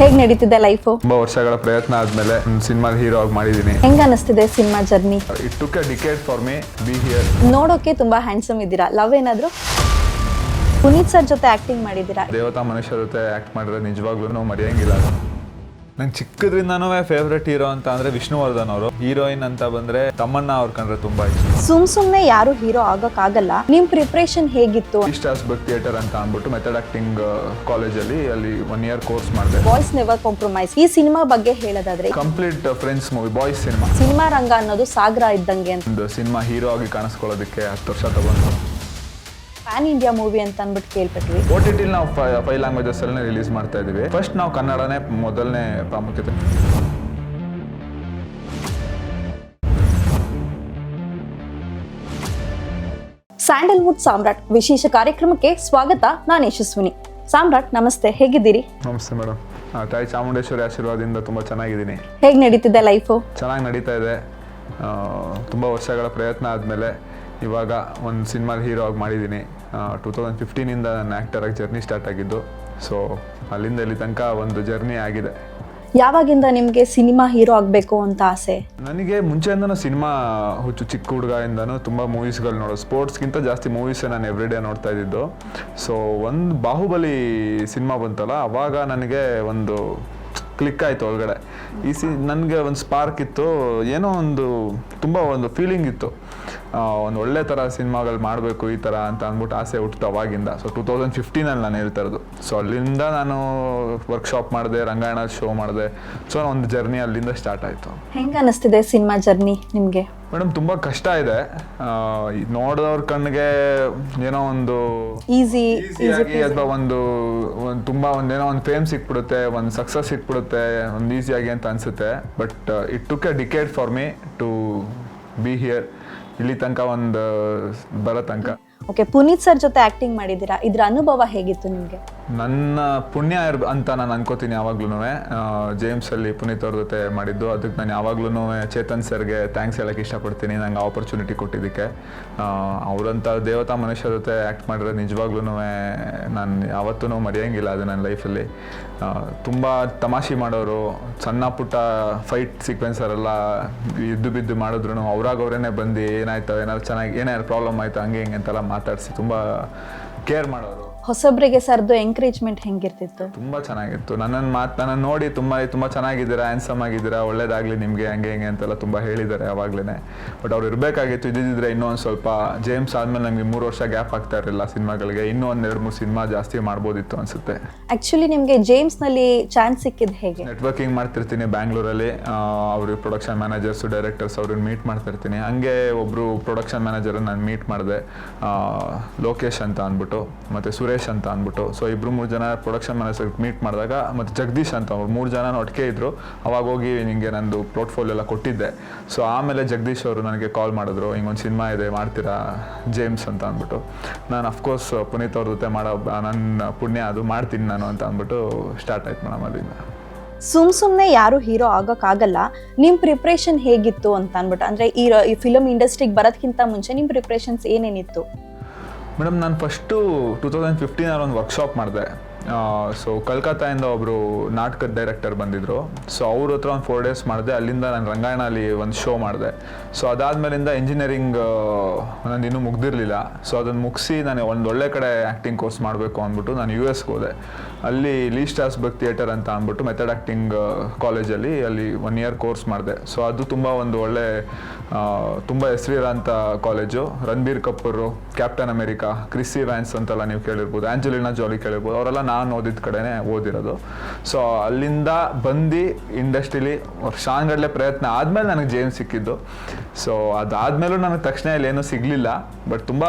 ಹೇಗ್ ನಡೀತಿದೆ ಲೈಫ್ ತುಂಬಾ ವರ್ಷಗಳ ಪ್ರಯತ್ನ ಆದಮೇಲೆ ಸಿನಿಮಾ ಹೀರೋ ಆಗಿ ಮಾಡಿದೀನಿ. ಹೆಂಗ್ ಅನಿಸ್ತಿದೆ cinema journey it took a decade for me be here ನೋಡೋಕೆ ತುಂಬಾ ಹ್ಯಾಂಡ್ಸಮ್ ಇದ್ದೀರಾ? ಲವ್ ಏನಾದ್ರು? ಪುನೀತ್ ಸರ್ ಜೊತೆ ಆಕ್ಟಿಂಗ್ ಮಾಡಿದ್ದೀರಾ? ದೇವತಾ ಮನುಷ್ಯ ಜೊತೆ ಆಕ್ಟ್ ಮಾಡಿದ್ರೆ ನಿಜವಾಗ್ಲೂ ಮರೆಯಂಗಿಲ್ಲ. ನಂಗೆ ಚಿಕ್ಕದ್ರಿಂದನೂ ಫೇವ್ರೆಟ್ ಹೀರೋ ಅಂತ ಅಂದರೆ ವಿಷ್ಣುವರ್ಧನ್ ಅವರು. ಹೀರೋಯಿನ್ ಅಂತ ಬಂದರೆ ತಮ್ಮಣ್ಣ ಅವ್ರ ಕಂಡ್ರೆ ತುಂಬ ಇಷ್ಟ. ಸುಮ್ ಸುಮ್ನೆ ಯಾರು ಹೀರೋ ಆಗೋಕ್ಕಾಗಲ್ಲ. ನಿಮ್ ಪ್ರಿಪ್ರೇಷನ್ ಹೇಗಿತ್ತು? ಸ್ಟಾರ್ಸ್ ಬಕ್ ಥಿಯೇಟರ್ ಅಂತ ಅಂದ್ಬಿಟ್ಟು ಮೆಥಡ್ ಆಕ್ಟಿಂಗ್ ಕಾಲೇಜಲ್ಲಿ ಅಲ್ಲಿ ಒನ್ ಇಯರ್ ಕೋರ್ಸ್ ಮಾಡಿದೆ. ಬಾಯ್ಸ್ ನೆವರ್ ಕಾಂಪ್ರಮೈಸ್ ಈ ಸಿನಿಮಾ ಬಗ್ಗೆ ಹೇಳೋದಾದ್ರೆ? Complete friends movie boys cinema cinema ರಂಗ ಅನ್ನೋದು ಸಾಗರ ಇದ್ದಂಗೆ ಅಂತ. ಒಂದು ಸಿನಿಮಾ ಹೀರೋ ಆಗಿ ಕಾಣಿಸ್ಕೊಳ್ಳೋದಕ್ಕೆ ಹತ್ತು ವರ್ಷ ತಗೊಂಡು. ಪ್ಯಾನ್ ಇಂಡಿಯಾ ಮೂವಿ ಅಂತ ಅಂದ್ಬಿಟ್ಟು ಕೇಳ್ಪಟ್ವಿ. ಓ ಟಿ ಟಿಲಿ ನಾವು ಫೈವ್ ಲ್ಯಾಂಗ್ವೇಜಸ್ ಅಲ್ಲೇ ರಿಲೀಸ್ ಮಾಡ್ತಾ ಇದೀವಿ ಫಸ್ಟ್ ನಾವು ಕನ್ನಡನೇ ಮೊದಲನೇ ಪ್ರಾಮುಖ್ಯತೆ. ಸ್ಯಾಂಡಲ್ವುಡ್ ಸಾಮ್ರಾಟ್ ವಿಶೇಷ ಕಾರ್ಯಕ್ರಮಕ್ಕೆ ಸ್ವಾಗತ ನಾನು ಯಶಸ್ವಿನಿ. ಸಾಮ್ರಾಟ್ ನಮಸ್ತೆ. ಹೇಗಿದ್ದೀರಿ? ನಮಸ್ತೆ ಮೇಡಮ್ ತಾಯಿ ಚಾಮುಂಡೇಶ್ವರಿ ಆಶೀರ್ವಾದದಿಂದ ತುಂಬ ಚೆನ್ನಾಗಿದ್ದೀನಿ. ಹೇಗ್ ನಡೀತಿದೆ ಲೈಫು ಚೆನ್ನಾಗಿ ನಡೀತಾ ಇದೆ. ತುಂಬ ವರ್ಷಗಳ ಪ್ರಯತ್ನ ಆದಮೇಲೆ ಇವಾಗ ಒಂದು ಸಿನಿಮಾ ಹೀರೋ ಆಗಿ ಮಾಡಿದ್ದೀನಿ ಟೂ ತೌಸಂಡ್ ಫಿಫ್ಟೀನಿಂದ ನನ್ನ ಆ್ಯಕ್ಟರಾಗಿ ಜರ್ನಿ ಸ್ಟಾರ್ಟ್ ಆಗಿದ್ದು. ಸೊ ಅಲ್ಲಿಂದ ಇಲ್ಲಿ ತನಕ ಒಂದು ಜರ್ನಿ ಆಗಿದೆ. ಯಾವಾಗಿಂದ ನಿಮಗೆ ಸಿನಿಮಾ ಹೀರೋ ಆಗಬೇಕು ಅಂತ ಆಸೆ? ನನಗೆ ಮುಂಚೆಯಿಂದನೂ ಸಿನಿಮಾ ಹುಚ್ಚು ಚಿಕ್ಕ ಹುಡುಗದಿಂದನೂ ತುಂಬ ಮೂವೀಸ್ಗಳು ನೋಡೋದು ಸ್ಪೋರ್ಟ್ಸ್ಗಿಂತ ಜಾಸ್ತಿ ಮೂವೀಸೇ ನಾನು ಎವ್ರಿಡೇ ನೋಡ್ತಾ ಇದ್ದಿದ್ದು. ಸೊ ಒಂದು ಬಾಹುಬಲಿ ಸಿನಿಮಾ ಬಂತಲ್ಲ ಅವಾಗ ನನಗೆ ಒಂದು ಕ್ಲಿಕ್ ಆಯಿತು ಒಳಗಡೆ. ಈ ಸಿ ನನಗೆ ಒಂದು ಸ್ಪಾರ್ಕ್ ಇತ್ತು. ಏನೋ ಒಂದು ತುಂಬ ಒಂದು ಫೀಲಿಂಗ್ ಇತ್ತು. ಒಂದು ಒಳ್ಳೆ ಥರ ಸಿನಿಮಾಗಳು ಮಾಡಬೇಕು ಈ ಥರ ಅಂತ ಅಂದ್ಬಿಟ್ಟು ಆಸೆ ಹುಟ್ಟಿತು ಅವಾಗಿಂದ. ಸೊ ಟೂ ತೌಸಂಡ್ ಫಿಫ್ಟೀನಲ್ಲಿ ನಾನು ಹೇಳ್ತಾ ಇರೋದು. ಸೊ ಅಲ್ಲಿಂದ ನಾನು ವರ್ಕ್ಶಾಪ್ ಮಾಡಿದೆ ರಂಗಾಯಣ ಶೋ ಮಾಡಿದೆ. ಸೊ ಒಂದು ಜರ್ನಿ ಅಲ್ಲಿಂದ ಸ್ಟಾರ್ಟ್ ಆಯಿತು. ಹೆಂಗೆ ಅನಿಸ್ತಿದೆ ಸಿನಿಮಾ ಜರ್ನಿ ನಿಮಗೆ? ಮೇಡಮ್ ತುಂಬ ಕಷ್ಟ ಇದೆ. ನೋಡಿದವ್ರ ಕಣ್ಣಿಗೆ ಏನೋ ಒಂದು ಈಸಿ ಈಸಿಯಾಗಿ ಅಥವಾ ಒಂದು ಒಂದು ತುಂಬ ಏನೋ ಒಂದು ಫೇಮ್ ಸಿಕ್ಬಿಡುತ್ತೆ ಒಂದು ಸಕ್ಸಸ್ ಸಿಕ್ಬಿಡುತ್ತೆ ಒಂದು ಈಸಿಯಾಗಿ ಅಂತ ಅನಿಸುತ್ತೆ. But it took a decade for me to be here ಇಲ್ಲಿ ತನಕ ಒಂದು ಬರೋ ತನಕ. ಓಕೆ ಪುನೀತ್ ಸರ್ ಜೊತೆ ಆಕ್ಟಿಂಗ್ ಮಾಡಿದ್ದೀರಾ? ಇದ್ರ ಅನುಭವ ಹೇಗಿತ್ತು ನಿಮ್ಗೆ? ನನ್ನ ಪುಣ್ಯ ಅಂತ ನಾನು ಅನ್ಕೋತೀನಿ ಯಾವಾಗ್ಲೂ ಜೇಮ್ಸ್ ಅಲ್ಲಿ ಪುನೀತ್ ಅವ್ರ ಜೊತೆ ಮಾಡಿದ್ದು. ಅದಕ್ಕೆ ನಾನು ಯಾವಾಗ್ಲೂ ಚೇತನ್ ಸರ್ಗೆ ಥ್ಯಾಂಕ್ಸ್ ಹೇಳಕ್ಕೆ ಇಷ್ಟಪಡ್ತೀನಿ. ನಂಗೆ ಆಪರ್ಚುನಿಟಿ ಕೊಟ್ಟಿದ್ದಕ್ಕೆ. ಅವರಂಥ ದೇವತಾ ಮನುಷ್ಯ ಜೊತೆ ಆ್ಯಕ್ಟ್ ಮಾಡಿದ್ರೆ ನಿಜವಾಗ್ಲೂ ನಾನು ಯಾವತ್ತೂ ಮರೆಯೋಂಗಿಲ್ಲ ಅದು ನನ್ನ ಲೈಫಲ್ಲಿ ತುಂಬ ತಮಾಷೆ ಮಾಡೋರು, ಸಣ್ಣ ಪುಟ್ಟ ಫೈಟ್ ಸೀಕ್ವೆನ್ಸರೆಲ್ಲ ಇದ್ದು ಬಿದ್ದು ಮಾಡಿದ್ರು ಅವ್ರಾಗವ್ರೇ ಬಂದು ಏನಾಯ್ತು, ಏನಾದ್ರು ಚೆನ್ನಾಗಿ, ಏನಾದ್ರು ಪ್ರಾಬ್ಲಮ್ ಆಯಿತು, ಹಂಗೆ ಹಿಂಗೆ ಅಂತೆಲ್ಲ ಮಾತಾಡಿಸಿ ತುಂಬ ಕೇರ್ ಮಾಡೋರು. ಹೊಸಬ್ರಿಗೆ ಸರ್ದು ಎಂಕರೇಜ್ಮೆಂಟ್ ಹೆಂಗಿರ್ತಿತ್ತು? ತುಂಬಾ ಚೆನ್ನಾಗಿತ್ತು. ನನ್ನ ಮಾತು ನನ್ನ ನೋಡಿ ತುಂಬಾ ತುಂಬಾ ಚೆನ್ನಾಗಿದ್ದೀರಾ ಹ್ಯಾನ್ಸಮ್ ಆಗಿದ್ದೀರಾ ಒಳ್ಳೇದಾಗಲಿ ನಿಮಗೆ ಹಂಗೆ ಹಿಂಗೆ ಅಂತೆಲ್ಲ ತುಂಬ ಹೇಳಿದ್ದಾರೆ ಅವಾಗಲೇ ಬಟ್ ಅವ್ರು ಇರಬೇಕಾಗಿತ್ತು ಇದ್ದಿದ್ರೆ ಇನ್ನೂ ಒಂದು ಸ್ವಲ್ಪ ಜೇಮ್ಸ್ ಆದಮೇಲೆ ನಮಗೆ ಮೂರು ವರ್ಷ ಗ್ಯಾಪ್ ಆಗ್ತಾ ಇರಲಿಲ್ಲ ಸಿನಿಮಾಗಳಿಗೆ. ಇನ್ನೂ ಒಂದು ಎರಡು ಮೂರು ಸಿನಿಮಾ ಜಾಸ್ತಿ ಮಾಡ್ಬೋದಿತ್ತು ಅನ್ಸುತ್ತೆ. ಆಕ್ಚುಲಿ ನಿಮಗೆ ಜೇಮ್ಸ್ನಲ್ಲಿ ಚಾನ್ಸ್ ಸಿಕ್ಕಿದ್ ಹೇಗೆ? ನೆಟ್ವರ್ಕಿಂಗ್ ಮಾಡ್ತಿರ್ತೀನಿ ಬ್ಯಾಂಗ್ಳೂರಲ್ಲಿ ಅವರು ಪ್ರೊಡಕ್ಷನ್ ಮ್ಯಾನೇಜರ್ಸ್ ಡೈರೆಕ್ಟರ್ಸ್ ಅವ್ರನ್ನ ಮೀಟ್ ಮಾಡ್ತಿರ್ತೀನಿ. ಹಂಗೆ ಒಬ್ಬರು ಪ್ರೊಡಕ್ಷನ್ ಮ್ಯಾನೇಜರ್ ನಾನು ಮೀಟ್ ಮಾಡಿದೆ. ಲೋಕೇಶ್ ಅಂತ ಅಂದ್ಬಿಟ್ಟು. ಮತ್ತು ಸುರೇಶ್ ಅಂತ ಅಂದ್ಬಿಟ್ಟು. ಸೊ ಇಬ್ರು ಮೂರು ಜನ ಪ್ರೊಡಕ್ಷನ್ ಮ್ಯಾನೇಜರ್ ಮೀಟ್ ಮಾಡಿದಾಗ ಮತ್ತು ಜಗದೀಶ್ ಅಂತ ಅವ್ರು ಮೂರು ಜನ ಒಟ್ಟಿಗೆ ಇದ್ರು. ಅವಾಗ ಹೋಗಿ ನಿಮಗೆ ನಂದು ಪೋರ್ಟ್ಫೋಲಿಯೋ ಎಲ್ಲ ಕೊಟ್ಟಿದ್ದೆ. ಸೊ ಆಮೇಲೆ ಜಗದೀಶ್ ಅವರು ನನಗೆ ಕಾಲ್ ಮಾಡಿದ್ರು. ಹಿಂಗೊಂದು ಸಿನಿಮಾ ಇದೆ, ಮಾಡ್ತೀರಾ? ಜೇಮ್ಸ್ ಅಂತ ಅಂದ್ಬಿಟ್ಟು. ನಾನು ಅಫ್ಕೋರ್ಸ್ ಪುನೀತ್ ಅವ್ರ ಜೊತೆ ಮಾಡೋ ನನ್ನ ಪುಣ್ಯ ಅದು ಮಾಡ್ತೀನಿ ನಾನು ಅಂತ ಅಂದ್ಬಿಟ್ಟು ಸ್ಟಾರ್ಟ್ ಆಯ್ತು ಮೇಡಮ್ ಅದರಿಂದ ಸುಮ್ ಸುಮ್ಮನೆ ಯಾರು ಹೀರೋ ಆಗೋಕ್ಕಾಗಲ್ಲ. ನಿಮ್ಮ ಪ್ರಿಪ್ರೇಷನ್ ಹೇಗಿತ್ತು ಅಂತ ಅಂದ್ಬಿಟ್ಟು. ಅಂದ್ರೆ ಈ ಫಿಲಮ್ ಇಂಡಸ್ಟ್ರಿಗೆ ಬರೋದಕ್ಕಿಂತ ಮುಂಚೆ ನಿಮ್ಮ ಪ್ರಿಪ್ರೇಷನ್ಸ್ ಏನೇನಿತ್ತು? ಮೇಡಮ್ ನಾನು ಫಸ್ಟು ಟೂ ತೌಸಂಡ್ ಫಿಫ್ಟೀನಲ್ಲಿ ಒಂದು ವರ್ಕ್ಶಾಪ್ ಮಾಡಿದೆ. ಸೊ ಕಲ್ಕತ್ತಾಯಿಂದ ಒಬ್ಬರು ನಾಟಕದ ಡೈರೆಕ್ಟರ್ ಬಂದಿದ್ದರು ಸೊ ಅವ್ರ ಹತ್ರ ಒಂದು ಫೋರ್ ಡೇಸ್ ಮಾಡಿದೆ. ಅಲ್ಲಿಂದ ನಾನು ರಂಗಾಯಣಲ್ಲಿ ಒಂದು ಶೋ ಮಾಡಿದೆ. ಸೊ ಅದಾದಮೇಲಿಂದ ಇಂಜಿನಿಯರಿಂಗ್ ನಾನು ಇನ್ನೂ ಮುಗ್ದಿರಲಿಲ್ಲ. ಸೊ ಅದನ್ನು ಮುಗಿಸಿ ನಾನು ಒಂದು ಒಳ್ಳೆ ಕಡೆ ಆ್ಯಕ್ಟಿಂಗ್ ಕೋರ್ಸ್ ಮಾಡಬೇಕು ಅಂದ್ಬಿಟ್ಟು ನಾನು ಯು ಎಸ್ಗೆ ಹೋದೆ. ಅಲ್ಲಿ ಲೀ ಸ್ಟಾರ್ಸ್ ಬಗ್ ಥಿಯೇಟರ್ ಅಂತ ಅಂದ್ಬಿಟ್ಟು ಮೆಥಡ್ ಆ್ಯಕ್ಟಿಂಗ್ ಕಾಲೇಜಲ್ಲಿ ಅಲ್ಲಿ ಒನ್ ಇಯರ್ ಕೋರ್ಸ್ ಮಾಡಿದೆ. ಸೊ ಅದು ತುಂಬ ಒಂದು ಒಳ್ಳೆ ತುಂಬ ಹೆಸರಿರೋಂಥ college Ranbir Kapoor captain America Chris Evans ಅಂತೆಲ್ಲ ನೀವು ಕೇಳಿರ್ಬೋದು ಆ್ಯಂಜಲಿನಾ ಜೋಲಿ ಕೇಳಿರ್ಬೋದು, ಅವರೆಲ್ಲ ನಾನು ಓದಿದ ಕಡೆನೇ ಓದಿರೋದು. ಸೊ ಅಲ್ಲಿಂದ ಬಂದು ಇಂಡಸ್ಟ್ರಿಲಿ ವರ್ಷಾನ್ಗಡಲೆ ಪ್ರಯತ್ನ ಆದಮೇಲೆ ನನಗೆ ಜೇಮ್ ಸಿಕ್ಕಿದ್ದು. ಸೊ ಅದಾದಮೇಲೂ ನನಗೆ ತಕ್ಷಣ ಇಲ್ಲಿ ಏನೂ ಸಿಗಲಿಲ್ಲ. ಬಟ್ ತುಂಬ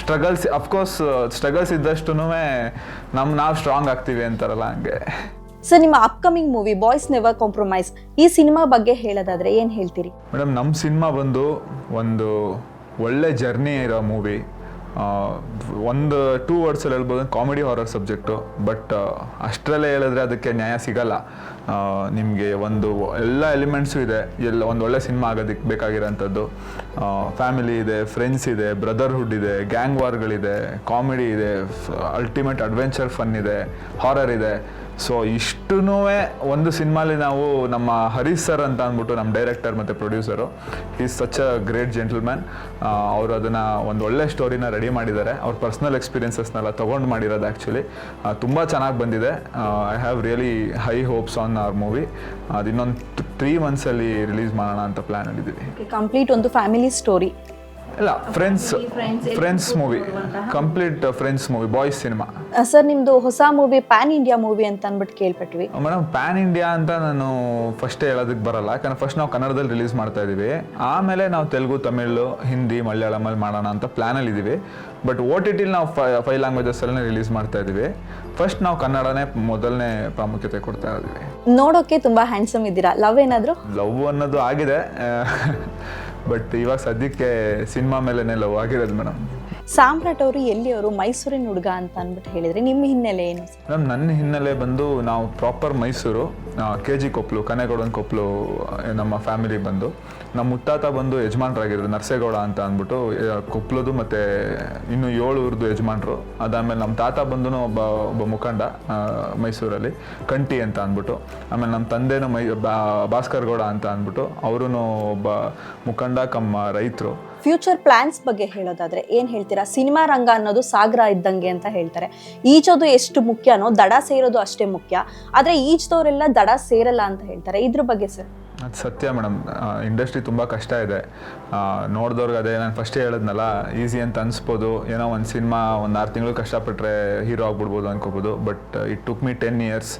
ಸ್ಟ್ರಗಲ್ಸ್ ಅಫ್ಕೋರ್ಸ್ ಸ್ಟ್ರಗಲ್ಸ್ ಇದ್ದಷ್ಟು ನಮ್ಮ ನಾವು ಸ್ಟ್ರಾಂಗ್ ಆಗ್ತೀವಿ ಅಂತಾರಲ್ಲ ಹಂಗೆ. ಸರ್ ನಿಮ್ಮ upcoming movie boys never compromise ಈ ಸಿನಿಮಾ ಬಗ್ಗೆ ಹೇಳೋದಾದ್ರೆ ಏನ್ ಹೇಳ್ತೀರಿ? ಮೇಡಮ್ ನಮ್ಮ ಸಿನಿಮಾ ಬಂದು ಒಂದು ಒಳ್ಳೆ ಜರ್ನಿ ಇರೋ ಮೂವಿ ಒಂದು ಟೂ ವರ್ಡ್ಸಲ್ಲಿ ಹೇಳ್ಬೋದು ಕಾಮಿಡಿ ಹಾರರ್ ಸಬ್ಜೆಕ್ಟು ಬಟ್ ಅಷ್ಟರಲ್ಲೇ ಹೇಳಿದ್ರೆ ಅದಕ್ಕೆ ನ್ಯಾಯ ಸಿಗಲ್ಲ. ನಿಮಗೆ ಒಂದು ಎಲ್ಲ ಎಲಿಮೆಂಟ್ಸು ಇದೆ. ಎಲ್ಲ ಒಂದು ಒಳ್ಳೆ ಸಿನಿಮಾ ಆಗೋದಕ್ಕೆ ಬೇಕಾಗಿರೋಂಥದ್ದು. ಫ್ಯಾಮಿಲಿ ಇದೆ ಫ್ರೆಂಡ್ಸ್ ಇದೆ ಬ್ರದರ್ಹುಡ್ ಇದೆ ಗ್ಯಾಂಗ್ ವಾರ್ಗಳಿದೆ ಕಾಮಿಡಿ ಇದೆ ಅಲ್ಟಿಮೇಟ್ ಅಡ್ವೆಂಚರ್ ಫನ್ ಇದೆ ಹಾರರ್ ಇದೆ. ಸೊ ಇಷ್ಟೂ ಒಂದು ಸಿನಿಮಾಲಿ ನಾವು ನಮ್ಮ ಹರೀಶ್ ಸರ್ ಅಂತ ಅಂದ್ಬಿಟ್ಟು ನಮ್ಮ ಡೈರೆಕ್ಟರ್ ಮತ್ತು producer is such a great gentleman ಅವರು ಅದನ್ನು ಒಂದು ಒಳ್ಳೆ ಸ್ಟೋರಿನ ರೆಡಿ ಮಾಡಿದ್ದಾರೆ. ಅವ್ರ ಪರ್ಸ್ನಲ್ ಎಕ್ಸ್ಪೀರಿಯನ್ಸಸ್ನೆಲ್ಲ ತೊಗೊಂಡು ಮಾಡಿರೋದು ಆ್ಯಕ್ಚುಲಿ ತುಂಬ ಚೆನ್ನಾಗಿ ಬಂದಿದೆ. I have really high hopes on our movie ಅದು ಇನ್ನೊಂದು ತ್ರೀ ಮಂತ್ಸಲ್ಲಿ ರಿಲೀಸ್ ಮಾಡೋಣ ಅಂತ ಪ್ಲ್ಯಾನ್ ಆಗಿದ್ದೀವಿ ಕಂಪ್ಲೀಟ್ ಒಂದು ಫ್ಯಾಮಿಲಿ ಸ್ಟೋರಿ ಇಲ್ಲ friends friends movie complete friends movie boys cinema sir ನಿಮ್ದು ಹೊಸ ಮೂವಿ ಪ್ಯಾನ್ ಇಂಡಿಯಾ ಮೂವಿ ಅಂತ ಅಂದ್ಬಿಟ್ಟು ಕೇಳ್ಪಟ್ವಿ. ಮೇಡಮ್ ಪ್ಯಾನ್ ಇಂಡಿಯಾ ಅಂತ ನಾನು ಫಸ್ಟ್ ಹೇಳೋದಕ್ಕೆ ಬರಲ್ಲ ಯಾಕಂದ್ರೆ ಫಸ್ಟ್ ನಾವು ಕನ್ನಡದಲ್ಲಿ ರಿಲೀಸ್ ಮಾಡ್ತಾ ಇದೀವಿ ಆಮೇಲೆ ನಾವು ತೆಲುಗು ತಮಿಳು ಹಿಂದಿ ಮಲಯಾಳಮಲ್ಲಿ ಮಾಡೋಣ ಅಂತ ಪ್ಲ್ಯಾನಲ್ಲಿ ಇದ್ದೀವಿ ಬಟ್ ಓ ಟಿ ಟಿಲಿ ನಾವು ಫೈವ್ ಲ್ಯಾಂಗ್ವೇಜಸ್ಸಲ್ಲೇ ರಿಲೀಸ್ ಮಾಡ್ತಾ ಇದ್ದೀವಿ. ಫಸ್ಟ್ ನಾವು ಕನ್ನಡನೇ ಮೊದಲನೇ ಪ್ರಾಮುಖ್ಯತೆ ಕೊಡ್ತಾ ಇದ್ದೀವಿ. ನೋಡೋಕೆ ತುಂಬಾ ಹ್ಯಾಂಡ್ಸಮ್ ಇದ್ದೀರಾ? ಲವ್ ಏನಾದ್ರು? ಲವ್ ಅನ್ನೋದು ಆಗಿದೆ. ಬಟ್ ಇವಾಗ ಸದ್ಯಕ್ಕೆ ಸಿನಿಮಾ ಮೇಲೇ ಲವ್ ಆಗಿರೋದು ಮೇಡಮ್ ಸಾಮ್ರಾಟ್ ಅವರು ಎಲ್ಲಿಯವರು? ಮೈಸೂರಿನ ಹುಡುಗ ಅಂತ ಅಂದ್ಬಿಟ್ಟು ಹೇಳಿದ್ರೆ ನಿಮ್ಮ ಹಿನ್ನೆಲೆ ಏನು ಮ್ಯಾಮ್, ನನ್ನ ಹಿನ್ನೆಲೆ ಬಂದು ನಾವು proper Mysuru K G Koppal ಕನೆಗೌಡನ Koppal ನಮ್ಮ ಫ್ಯಾಮಿಲಿ ಬಂದು. ನಮ್ಮ ಮುತ್ತಾತ ಬಂದು ಯಜಮಾನ್ರಾಗಿದ್ರು ನರಸೇಗೌಡ ಅಂತ ಅಂದ್ಬಿಟ್ಟು ಕೊಪ್ಪಲದು ಮತ್ತೆ ಇನ್ನು ಏಳು ಊರ್ದು ಯಜಮಾನ್ರು. ಅದಾದಮೇಲೆ ನಮ್ಮ ತಾತ ಬಂದು ಒಬ್ಬ ಒಬ್ಬ ಮುಖಂಡ ಮೈಸೂರಲ್ಲಿ ಕಂಟಿ ಅಂತ ಅಂದ್ಬಿಟ್ಟು. ಆಮೇಲೆ ನಮ್ಮ ತಂದೆನೂ ಮೈ ಭಾಸ್ಕರ್ ಗೌಡ ಅಂತ ಅಂದ್ಬಿಟ್ಟು. ಅವರು ಒಬ್ಬ ಮುಖಂಡ, ಕಮ್ಮ ರೈತರು. ಫ್ಯೂಚರ್ ಪ್ಲಾನ್ಸ್ ಬಗ್ಗೆ ಹೇಳೋದಾದ್ರೆ ಏನ್ ಹೇಳ್ತೀರಾ? ಸಿನಿಮಾ ರಂಗ ಅನ್ನೋದು ಸಾಗರ ಇದ್ದಂಗೆ ಅಂತ ಹೇಳ್ತಾರೆ. ಈಜೋದು ಎಷ್ಟು ಮುಖ್ಯನೋ ದಡ ಸೇರೋದು ಅಷ್ಟೇ ಮುಖ್ಯ. ಆದ್ರೆ ಈಜದವರೆಲ್ಲ ದಡ ಸೇರಲ್ಲ ಅಂತ ಹೇಳ್ತಾರೆ. ಇದ್ರ ಬಗ್ಗೆ ಸರ್. ಅದು ಸತ್ಯ ಮೇಡಮ್. ಇಂಡಸ್ಟ್ರಿ ತುಂಬ ಕಷ್ಟ ಇದೆ. ನೋಡಿದವ್ರಿಗೆ ಅದೇ ನಾನು ಫಸ್ಟೇ ಹೇಳಿದ್ನಲ್ಲ ಈಸಿ ಅಂತ ಅನಿಸ್ಬೋದು. ಏನೋ ಒಂದು ಸಿನಿಮಾ ಒಂದು ಆರು ತಿಂಗಳು ಕಷ್ಟಪಟ್ಟರೆ ಹೀರೋ ಆಗಿಬಿಡ್ಬೋದು ಅನ್ಕೋಬೋದು but it took me ten years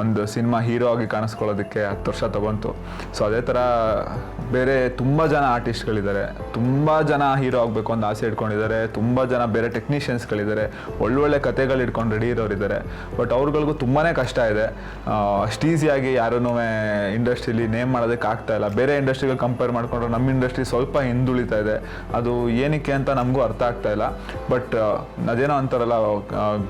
ಒಂದು ಸಿನಿಮಾ ಹೀರೋ ಆಗಿ ಕಾಣಿಸ್ಕೊಳ್ಳೋದಕ್ಕೆ ಹತ್ತು ವರ್ಷ ತೊಗೊಂತು. ಸೊ ಅದೇ ಥರ ಬೇರೆ ತುಂಬ ಜನ ಆರ್ಟಿಸ್ಟ್ಗಳಿದ್ದಾರೆ ತುಂಬ ಜನ ಹೀರೋ ಆಗಬೇಕು ಅಂತ ಆಸೆ ಇಟ್ಕೊಂಡಿದ್ದಾರೆ ತುಂಬ ಜನ ಬೇರೆ ಟೆಕ್ನಿಷಿಯನ್ಸ್ಗಳಿದ್ದಾರೆ ಒಳ್ಳೊಳ್ಳೆ ಕತೆಗಳು ಇಟ್ಕೊಂಡು ರೆಡಿ ಇರೋರಿದ್ದಾರೆ ಬಟ್ ಅವ್ರುಗಳಿಗೂ ತುಂಬಾ ಕಷ್ಟ ಇದೆ. ಅಷ್ಟು ಈಸಿಯಾಗಿ ಯಾರೂ ಇಂಡಸ್ಟ್ರೀಲಿ ನೇಮ್ ಮಾಡೋದಕ್ಕೆ ಆಗ್ತಾ ಇಲ್ಲ. ಬೇರೆ ಇಂಡಸ್ಟ್ರಿಗಳು ಕಂಪೇರ್ ಮಾಡಿಕೊಂಡ್ರೆ ನಮ್ಮ ಇಂಡಸ್ಟ್ರಿ ಸ್ವಲ್ಪ ಹಿಂದುಳಿತಾ ಇದೆ. ಅದು ಏನಕ್ಕೆ ಅಂತ ನಮಗೂ ಅರ್ಥ ಆಗ್ತಾ ಇಲ್ಲ. ಬಟ್ ಅದೇನೋ ಅಂತಾರಲ್ಲ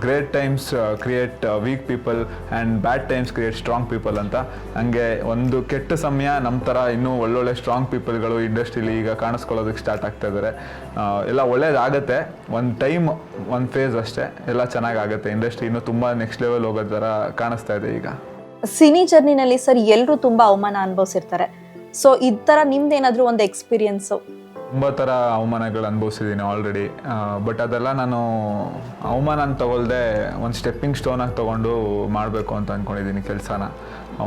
great times create weak people and bad times create strong people ಅಂತ. ಹಂಗೆ ಒಂದು ಕೆಟ್ಟ ಸಮಯ ನಮ್ಮ ಥರ ಇನ್ನೂ ಒಳ್ಳೊಳ್ಳೆ ಸ್ಟ್ರಾಂಗ್ ಪೀಪಲ್ಗಳು ಇಂಡಸ್ಟ್ರೀಲಿ ಈಗ ಕಾಣಿಸ್ಕೊಳ್ಳೋದಕ್ಕೆ ಸ್ಟಾರ್ಟ್ ಆಗ್ತಾ ಇದ್ದಾರೆ ಎಲ್ಲ ಒಳ್ಳೇದಾಗತ್ತೆ. ಒಂದು ಟೈಮ್ ಒಂದು ಫೇಸ್ ಅಷ್ಟೇ. ಎಲ್ಲ ಚೆನ್ನಾಗಾಗುತ್ತೆ. ಇಂಡಸ್ಟ್ರಿ ಇನ್ನೂ ತುಂಬ ನೆಕ್ಸ್ಟ್ ಲೆವೆಲ್ ಹೋಗೋ ಥರ ಕಾಣಿಸ್ತಾ ಇದೆ ಈಗ. ಸಿನಿ ಜರ್ನಿನಲ್ಲಿ ಸರ್ ಎಲ್ಲರೂ ತುಂಬಾ ಅವಮಾನ ಅನುಭವಿಸಿರ್ತಾರೆ. ಸೊ ಈ ತರ ನಿಮ್ದೇನಾದ್ರೂ ಒಂದು ಎಕ್ಸ್ಪೀರಿಯನ್ಸು ತುಂಬ ಥರ ಅವಮಾನಗಳು ಅನುಭವಿಸಿದ್ದೀನಿ ಆಲ್ರೆಡಿ ಬಟ್ ಅದೆಲ್ಲ ನಾನು ಅವಮಾನ ಅಂತ ತಗೊಳ್ದೆ ಒಂದು ಸ್ಟೆಪ್ಪಿಂಗ್ ಸ್ಟೋನಾಗಿ ತೊಗೊಂಡು ಮಾಡಬೇಕು ಅಂತ ಅಂದ್ಕೊಂಡಿದ್ದೀನಿ ಕೆಲಸನ.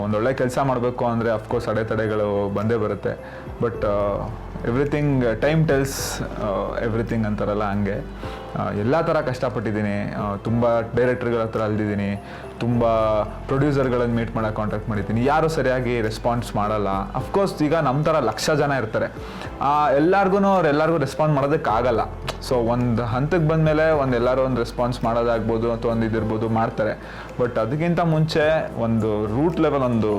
ಒಂದೊಳ್ಳೆ ಕೆಲಸ ಮಾಡಬೇಕು ಅಂದರೆ ಅಫ್ಕೋರ್ಸ್ ಅಡೆತಡೆಗಳು ಬಂದೇ ಬರುತ್ತೆ. But everything time tells everything ಅಂತಾರಲ್ಲ ಹಂಗೆ. ಎಲ್ಲ ಥರ ಕಷ್ಟಪಟ್ಟಿದ್ದೀನಿ. ತುಂಬ ಡೈರೆಕ್ಟರ್ಗಳ ಹತ್ರ ಅಲ್ದಿದ್ದೀನಿ. ತುಂಬ ಪ್ರೊಡ್ಯೂಸರ್ಗಳನ್ನು ಮೀಟ್ ಮಾಡೋಕೆ ಕಾಂಟ್ಯಾಕ್ಟ್ ಮಾಡಿದ್ದೀನಿ. ಯಾರೂ ಸರಿಯಾಗಿ ರೆಸ್ಪಾನ್ಸ್ ಮಾಡಲ್ಲ. ಅಫ್ಕೋರ್ಸ್ ಈಗ ನಮ್ಮ ಥರ ಲಕ್ಷ ಜನ ಇರ್ತಾರೆ. ಎಲ್ಲರಿಗೂ ಅವ್ರು ಎಲ್ಲರಿಗೂ ರೆಸ್ಪಾನ್ಸ್ ಮಾಡೋದಕ್ಕಾಗಲ್ಲ. ಸೊ ಒಂದು ಹಂತಕ್ಕೆ ಬಂದಮೇಲೆ ಒಂದು ಎಲ್ಲರೂ ಒಂದು ರೆಸ್ಪಾನ್ಸ್ ಮಾಡೋದಾಗ್ಬೋದು ಅಥವಾ ಒಂದು ಇದಿರ್ಬೋದು ಮಾಡ್ತಾರೆ. ಬಟ್ ಅದಕ್ಕಿಂತ ಮುಂಚೆ ಒಂದು ರೂಟ್ ಲೆವೆಲ್ ಒಂದು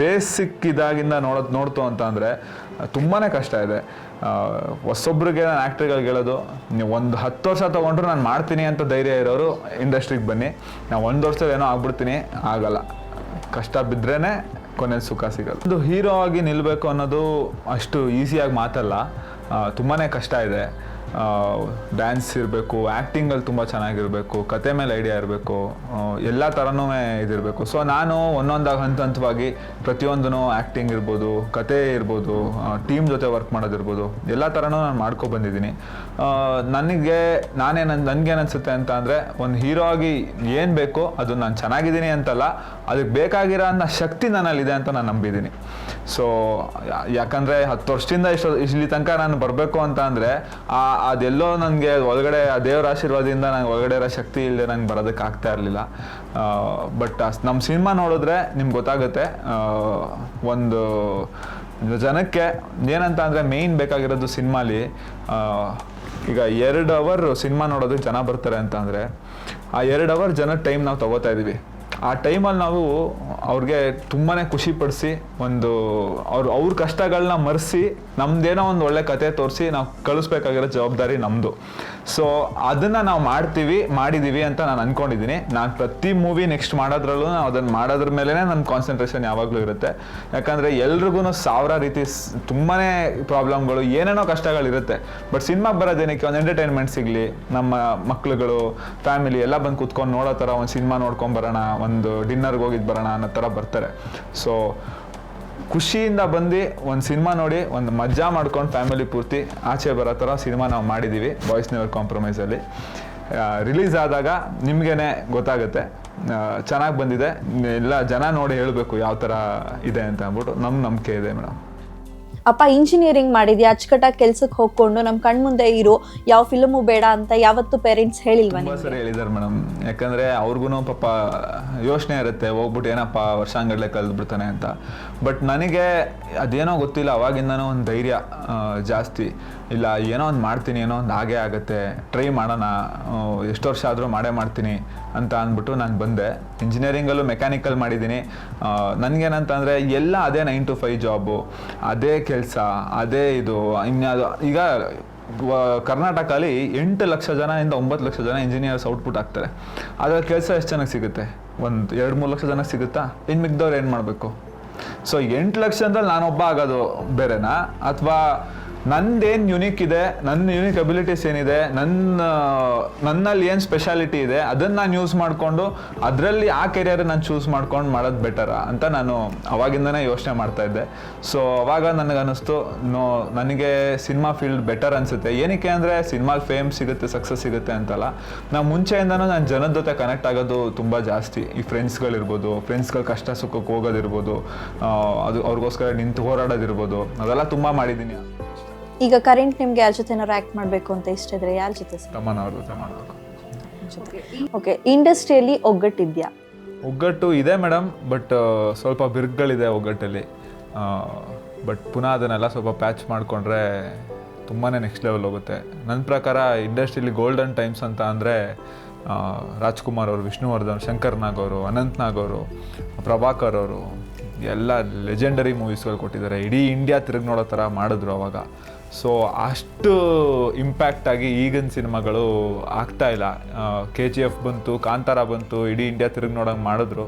ಬೇಸಿಕ್ ಇದಾಗಿಂದ ನೋಡೋದು, ನೋಡ್ತು ಅಂತ ಅಂದರೆ ತುಂಬಾ ಕಷ್ಟ ಇದೆ. ಹೊಸೊಬ್ರಿಗೆ ನಾನು ಆ್ಯಕ್ಟ್ರಿಗಳು ಹೇಳೋದು ನೀವು ಒಂದು ಹತ್ತು ವರ್ಷ ತೊಗೊಂಡ್ರು ನಾನು ಮಾಡ್ತೀನಿ ಅಂತ ಧೈರ್ಯ ಇರೋರು ಇಂಡಸ್ಟ್ರಿಗೆ ಬನ್ನಿ. ನಾವು ಒಂದು ವರ್ಷದಲ್ಲಿ ಏನೋ ಆಗ್ಬಿಡ್ತೀನಿ, ಆಗಲ್ಲ. ಕಷ್ಟ ಬಿದ್ರೇ ಕೊನೆ ಸುಖ ಸಿಗಲ್ಲ. ಒಂದು ಹೀರೋ ಆಗಿ ನಿಲ್ಲಬೇಕು ಅನ್ನೋದು ಅಷ್ಟು ಈಸಿಯಾಗಿ ಮಾತಲ್ಲ. ತುಂಬಾ ಕಷ್ಟ ಇದೆ. ಡ್ಯಾನ್ಸ್ ಇರಬೇಕು ಆ್ಯಕ್ಟಿಂಗಲ್ಲಿ ತುಂಬ ಚೆನ್ನಾಗಿರಬೇಕು, ಕತೆ ಮೇಲೆ ಐಡಿಯಾ ಇರಬೇಕು ಎಲ್ಲ ಥರನೂ ಇದಿರಬೇಕು. ಸೊ ನಾನು ಒಂದೊಂದಾಗಿ ಹಂತ ಹಂತವಾಗಿ ಪ್ರತಿಯೊಂದೂ ಆ್ಯಕ್ಟಿಂಗ್ ಇರ್ಬೋದು, ಕತೆ ಇರ್ಬೋದು ಟೀಮ್ ಜೊತೆ ವರ್ಕ್ ಮಾಡೋದಿರ್ಬೋದು, ಎಲ್ಲ ಥರನೂ ನಾನು ಮಾಡ್ಕೊ ಬಂದಿದ್ದೀನಿ. ನನಗೆ, ನಾನೇನು ನನಗೇನು ಅನಿಸುತ್ತೆ ಅಂತ ಅಂದರೆ, ಒಂದು ಹೀರೋ ಆಗಿ ಏನು ಬೇಕೋ ಅದು ನಾನು ಚೆನ್ನಾಗಿದ್ದೀನಿ ಅಂತಲ್ಲ ಅದಕ್ಕೆ ಬೇಕಾಗಿರೋ ಅನ್ನೋ ಶಕ್ತಿ ನನ್ನಲ್ಲಿದೆ ಅಂತ ನಾನು ನಂಬಿದ್ದೀನಿ. ಸೊ ಯಾಕಂದರೆ ಹತ್ತು ವರ್ಷದಿಂದ ಇಷ್ಟು ಇಲ್ಲಿ ತನಕ ನಾನು ಬರಬೇಕು ಅಂತ ಅಂದರೆ, ಆ ಅದೆಲ್ಲೋ ನನಗೆ ಒಳಗಡೆ, ಆ ದೇವರ ಆಶೀರ್ವಾದದಿಂದ ನಂಗೆ ಒಳಗಡೆ ಇರೋ ಶಕ್ತಿ ಇಲ್ಲದೆ ನಂಗೆ ಬರೋದಕ್ಕೆ ಆಗ್ತಾ ಇರಲಿಲ್ಲ. ಬಟ್ ನಮ್ಮ ಸಿನಿಮಾ ನೋಡಿದ್ರೆ ನಿಮ್ಗೆ ಗೊತ್ತಾಗುತ್ತೆ ಒಂದು ಜನಕ್ಕೆ ಏನಂತ ಅಂದರೆ ಮೇಯ್ನ್ ಬೇಕಾಗಿರೋದು ಸಿನಿಮಾಲಿ ಈಗ ಎರಡು ಅವರ್ ಸಿನಿಮಾ ನೋಡೋದಕ್ಕೆ ಜನ ಬರ್ತಾರೆ ಅಂತ ಅಂದರೆ, ಆ ಎರಡು ಅವರ್ ಜನ ಟೈಮ್ ನಾವು ತಗೋತಾ ಇದ್ದೀವಿ ಆ ಟೈಮಲ್ಲಿ ನಾವು ಅವ್ರಿಗೆ ತುಂಬಾ ಖುಷಿ ಪಡಿಸಿ, ಒಂದು ಅವ್ರ ಅವ್ರ ಕಷ್ಟಗಳನ್ನ ಮರೆಸಿ, ನಮ್ದೇನೋ ಒಂದು ಒಳ್ಳೆ ಕತೆ ತೋರಿಸಿ ನಾವು ಕಳಿಸ್ಬೇಕಾಗಿರೋ ಜವಾಬ್ದಾರಿ ನಮ್ಮದು ಸೊ ಅದನ್ನು ನಾವು ಮಾಡ್ತೀವಿ ಮಾಡಿದ್ದೀವಿ ಅಂತ ನಾನು ಅಂದ್ಕೊಂಡಿದ್ದೀನಿ ನಾನು ಪ್ರತಿ ಮೂವಿ ನೆಕ್ಸ್ಟ್ ಮಾಡೋದ್ರಲ್ಲೂ ನಾವು ಅದನ್ನು ಮಾಡೋದ್ರ ಮೇಲೇ ನನ್ನ ಕಾನ್ಸಂಟ್ರೇಷನ್ ಯಾವಾಗಲೂ ಇರುತ್ತೆ. ಯಾಕಂದರೆ ಎಲ್ರಿಗೂ ಸಾವಿರ ರೀತಿ ತುಂಬಾನೇ ಪ್ರಾಬ್ಲಮ್ಗಳು ಏನೇನೋ ಕಷ್ಟಗಳಿರುತ್ತೆ. ಬಟ್ ಸಿನಿಮಾ ಬರೋದೇನಕ್ಕೆ ಒಂದು ಎಂಟರ್ಟೈನ್ಮೆಂಟ್ ಸಿಗಲಿ, ನಮ್ಮ ಮಕ್ಳುಗಳು ಫ್ಯಾಮಿಲಿ ಎಲ್ಲ ಬಂದು ಕುತ್ಕೊಂಡು ನೋಡೋ ಥರ ಒಂದು ಸಿನಿಮಾ ನೋಡ್ಕೊಂಡು ಬರೋಣ, ಒಂದು ಡಿನ್ನರ್ಗೆ ಹೋಗಿದ್ದು ಬರೋಣ ಅನ್ನೋ ಥರ ಬರ್ತಾರೆ. ಸೊ ಖುಷಿಯಿಂದ ಬಂದು ಒಂದು ಸಿನಿಮಾ ನೋಡಿ ಒಂದು ಮಜಾ ಮಾಡ್ಕೊಂಡು ಫ್ಯಾಮಿಲಿ ಪೂರ್ತಿ ಆಚೆ ಬರೋ ಥರ ಸಿನಿಮಾ ನಾವು ಮಾಡಿದ್ದೀವಿ ಬಾಯ್ಸ್ ನೆವರ್ ಕಾಂಪ್ರಮೈಸಲ್ಲಿ ರಿಲೀಸ್ ಆದಾಗ ನಿಮಗೇ ಗೊತ್ತಾಗುತ್ತೆ. ಚೆನ್ನಾಗಿ ಬಂದಿದೆ. ಎಲ್ಲ ಜನ ನೋಡಿ ಹೇಳಬೇಕು ಯಾವ ಥರ ಇದೆ ಅಂತ ಅಂದ್ಬಿಟ್ಟು ನಮ್ಮ ನಂಬಿಕೆ ಇದೆ ಮೇಡಮ್. ಅಪ್ಪ ಇಂಜಿನಿಯರಿಂಗ್ ಮಾಡಿದ್ಯಾ? ಅಚ್ಚುಕಟ್ಟಾಗಿ ಕೆಲ್ಸಕ್ಕೆ ಹೋಗ್ಕೊಂಡು ನಮ್ಮ ಕಣ್ಮುಂದೆ ಇರೋ. ಯಾವ ಫಿಲ್ಮು ಬೇಡ ಅಂತ ಯಾವತ್ತು ಪೇರೆಂಟ್ಸ್ ಹೇಳಿಲ್ವಾ? ಸರಿ ಹೇಳಿದ್ದಾರೆ ಮೇಡಮ್. ಯಾಕಂದರೆ ಅವ್ರಿಗೂ ಪಾಪ ಯೋಚನೆ ಇರುತ್ತೆ ಹೋಗ್ಬಿಟ್ಟು ಏನಪ್ಪ ವರ್ಷಾಂಗಡ್ಲೆ ಕಲ್ತ್ಬಿಡ್ತಾನೆ ಅಂತ. ಬಟ್ ನನಗೆ ಅದೇನೋ ಗೊತ್ತಿಲ್ಲ, ಅವಾಗಿಂದನೂ ಒಂದು ಧೈರ್ಯ ಜಾಸ್ತಿ. ಇಲ್ಲ, ಏನೋ ಒಂದು ಮಾಡ್ತೀನಿ, ಏನೋ ಒಂದು ಹಾಗೆ ಆಗುತ್ತೆ ಟ್ರೈ ಮಾಡೋಣ ಎಷ್ಟು ವರ್ಷ ಆದರೂ ಮಾಡೇ ಮಾಡ್ತೀನಿ ಅಂತ ಅಂದ್ಬಿಟ್ಟು ನಾನು ಬಂದೆ. ಇಂಜಿನಿಯರಿಂಗಲ್ಲೂ ಮೆಕ್ಯಾನಿಕಲ್ ಮಾಡಿದ್ದೀನಿ. ನನಗೇನಂತಂದರೆ ಎಲ್ಲ ಅದೇ ನೈನ್ ಟು ಫೈವ್ ಜಾಬು ಅದೇ ಕೆಲಸ, ಅದೇ ಇದು, ಇನ್ಯಾವುದು, ಈಗ ಕರ್ನಾಟಕದಲ್ಲಿ ಎಂಟು ಲಕ್ಷ ಜನ ಇಂದ ಒಂಬತ್ತು ಲಕ್ಷ ಜನ ಇಂಜಿನಿಯರ್ಸ್ ಔಟ್ಪುಟ್ ಆಗ್ತಾರೆ. ಅದರ ಕೆಲಸ ಎಷ್ಟು ಜನಕ್ಕೆ ಸಿಗುತ್ತೆ? ಒಂದು, ಎರಡು ಮೂರು ಲಕ್ಷ ಜನಕ್ಕೆ ಸಿಗುತ್ತಾ? ಇನ್ನು ಮಿಕ್ದವ್ರು ಏನು ಮಾಡಬೇಕು? ಸೊ ಎಂಟು ಲಕ್ಷದಲ್ಲಿ ನಾನೊಬ್ಬ ಆಗೋದು ಬೇರೆನಾ? ಅಥವಾ ನಂದೇನು ಯುನಿಕ್ ಇದೆ, ನನ್ನ ಯುನಿಕ್ ಅಬಿಲಿಟೀಸ್ ಏನಿದೆ, ನನ್ನ, ನನ್ನಲ್ಲಿ ಏನು ಸ್ಪೆಷಾಲಿಟಿ ಇದೆ, ಅದನ್ನು ನಾನು ಯೂಸ್ ಮಾಡಿಕೊಂಡು, ಅದರಲ್ಲಿ ಆ ಕೆರಿಯರ್ ನಾನು ಚೂಸ್ ಮಾಡ್ಕೊಂಡು ಮಾಡೋದು ಬೆಟರ ಅಂತ ನಾನು ಅವಾಗಿಂದನೇ ಯೋಚನೆ ಮಾಡ್ತಾ ಇದ್ದೆ. ಸೊ ಅವಾಗ ನನಗೆ ಅನ್ನಿಸ್ತು ನೋ, ನನಗೆ ಸಿನಿಮಾ ಫೀಲ್ಡ್ ಬೆಟರ್ ಅನಿಸುತ್ತೆ. ಏನಕ್ಕೆ ಅಂದರೆ ಸಿನಿಮಾ ಫೇಮ್ ಸಿಗುತ್ತೆ ಸಕ್ಸಸ್ ಸಿಗುತ್ತೆ ಅಂತಲ್ಲ. ನಾವು ಮುಂಚೆಯಿಂದನೂ ನಾನು ಜನದ ಜೊತೆ ಕನೆಕ್ಟ್ ಆಗೋದು ತುಂಬ ಜಾಸ್ತಿ. ಈ ಫ್ರೆಂಡ್ಸ್ಗಳಿರ್ಬೋದು ಫ್ರೆಂಡ್ಸ್ಗಳು ಕಷ್ಟ ಸುಖಕ್ಕೆ ಹೋಗೋದಿರ್ಬೋದು ಅದು ಅವ್ರಿಗೋಸ್ಕರ ನಿಂತು ಹೋರಾಡೋದಿರ್ಬೋದು, ಅದೆಲ್ಲ ತುಂಬ ಮಾಡಿದ್ದೀನಿ. ಈಗ ಕರೆಂಟ್ ನಿಮ್ಗೆ ಯಾರ ಜೊತೆ ಆಕ್ಟ್ ಮಾಡಬೇಕು ಅಂತ ಇಷ್ಟ ಇದ್ರೆ ಯಾರ ಜೊತೆ ಸರ್? ತಮ್ಮನ ಅವ್ರ ಜೊತೆ ಮಾಡಬೇಕು. ಓಕೆ ಇಂಡಸ್ಟ್ರಿಯಲ್ಲಿ ಒಗ್ಗಟ್ಟಿದ್ಯಾ? ಒಗ್ಗಟ್ಟು ಇದೆ ಮೇಡಮ್ ಬಟ್ ಸ್ವಲ್ಪ ಬಿರ್ಗಳಿದೆ ಒಗ್ಗಟ್ಟಲ್ಲಿ. ಬಟ್ ಪುನಃ ಅದನ್ನೆಲ್ಲ ಸ್ವಲ್ಪ ಪ್ಯಾಚ್ ಮಾಡಿಕೊಂಡ್ರೆ ತುಂಬಾ ನೆಕ್ಸ್ಟ್ ಲೆವೆಲ್ ಹೋಗುತ್ತೆ. ನನ್ನ ಪ್ರಕಾರ ಇಂಡಸ್ಟ್ರಿಲಿ ಗೋಲ್ಡನ್ ಟೈಮ್ಸ್ ಅಂತ ಅಂದರೆ ರಾಜ್ಕುಮಾರ್ ಅವರು ವಿಷ್ಣುವರ್ಧನ್ ಶಂಕರ್ ನಾಗ್ ಅವರು ಅನಂತ್ ನಾಗ್ ಅವರು ಪ್ರಭಾಕರ್ ಅವರು ಎಲ್ಲ ಲೆಜೆಂಡರಿ ಮೂವೀಸ್ಗಳು ಕೊಟ್ಟಿದ್ದಾರೆ. ಇಡೀ ಇಂಡಿಯಾ ತಿರುಗಿ ನೋಡೋ ಥರ ಮಾಡಿದ್ರು ಅವಾಗ. ಸೊ ಅಷ್ಟು ಇಂಪ್ಯಾಕ್ಟ್ ಆಗಿ ಈಗಿನ ಸಿನಿಮಾಗಳು ಆಗ್ತಾ ಇಲ್ಲ. ಕೆ ಜಿ ಎಫ್ ಬಂತು, ಕಾಂತಾರ ಬಂತು, ಇಡೀ ಇಂಡಿಯಾ ತಿರುಗಿ ನೋಡೋಂಗೆ ಮಾಡಿದ್ರು.